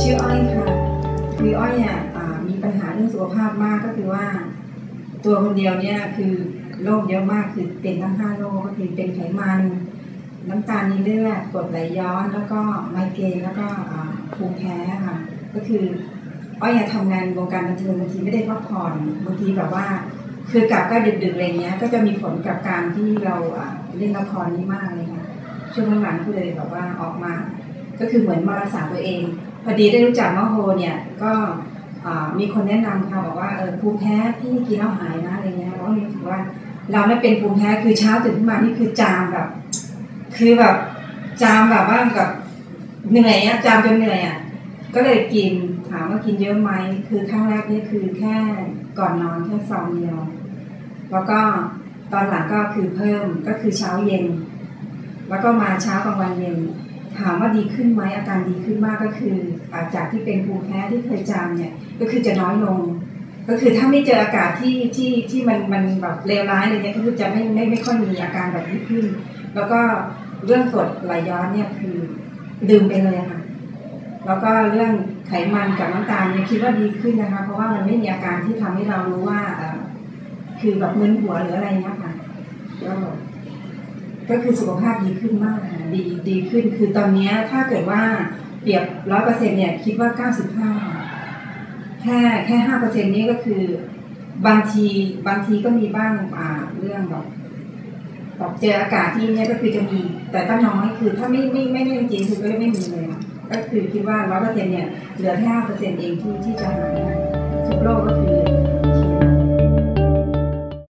ชื่ออ้อยค่ะคืออ้อยเนี่ยมีปัญหาเรื่องสุขภาพมากก็คือว่า ตัวคนเดียวเนี่ยคือโรคเยอะมากคือเป็นทั้งห้าโรคก็คือเป็นไขมัน น้ำตาลในเลือดกรดไหลย้อน แล้วก็ไมเกรนแล้วก็ภูมิแพ้ค่ะก็คืออ้อยทำงานวงการบันเทิงบางทีไม่ได้พักผ่อนบางทีแบบว่า คือกลับก็ดึกๆอะไรเงี้ย ก็จะมีผลกับการที่เราเล่นละครนี้มากเลยค่ะช่วงหลังๆก็เลยแบบว่าออกมา ก็คือเหมือนมารสาตัวเอง พอดีได้รู้จักมะโฮเนี่ยก็มีคนแนะนำค่ะบอกว่าเออภูมิแพ้พี่กินแล้วหายนะอะไรเงี้ยเราก็รู้สึกว่า เราไม่เป็นภูมิแพ้คือเช้าตื่นขึ้นมานี่คือจามแบบ คือแบบจามแบบว่าแบบเหนื่อยอะจามจนเหนื่อยอะก็เลยกินถามว่ากินเยอะไหมคือครั้งแรกนี่คือแค่ก่อนนอนแค่ซองเดียว แล้วก็ตอนหลังก็คือเพิ่มก็คือเช้าเย็น แล้วก็มาเช้ากลางวันเย็น ถามว่าดีขึ้นไหมอาการดีขึ้นมากก็คืออจากที่เป็นภูมิแพ้ที่เคยจามเนี่ยก็คือจะน้อยลง ก็คือถ้าไม่เจออากาศที่ที่ที่มันมันแบบเลวร้ายอะไรเงี้ยก็คือจะไม่ไม่ไม่ค่อยมีอาการแบบนี้ขึ้น แล้วก็เรื่องกรดไหลย้อนเนี่ยคือลืมไปเลยค่ะแล้วก็เรื่องไขมันกับน้ำตาลเนี่ยคิดว่าดีขึ้นนะคะ เพราะว่ามันไม่มีอาการที่ทำให้เรารู้ว่าคือแบบมึนหัวหรืออะไรเงี้ยค่ะ ก็คือสุขภาพดีขึ้นมากค่ะดีดีขึ้น คือตอนนี้ถ้าเกิดว่าเปรียบร้อยเปอร์เซ็นเนี่ยคิดว่าเก้าสิบห้าแค่แค่ห้าเปอร์เซ็นนี้ก็คือบางทีบางทีก็มีบ้างอ่าเรื่องแบบแบบเจออากาศที่เนี่ยก็คือจะมี แต่ก็น้อยคือถ้าไม่ไม่ไม่เรื่องจริงคือก็ไม่มีเลยก็คือคิดว่าร้อยเปอร์เซ็นเนี่ยเหลือแค่ห้าเปอร์เซ็นเองที่ที่จะหายทุกโรคก็คื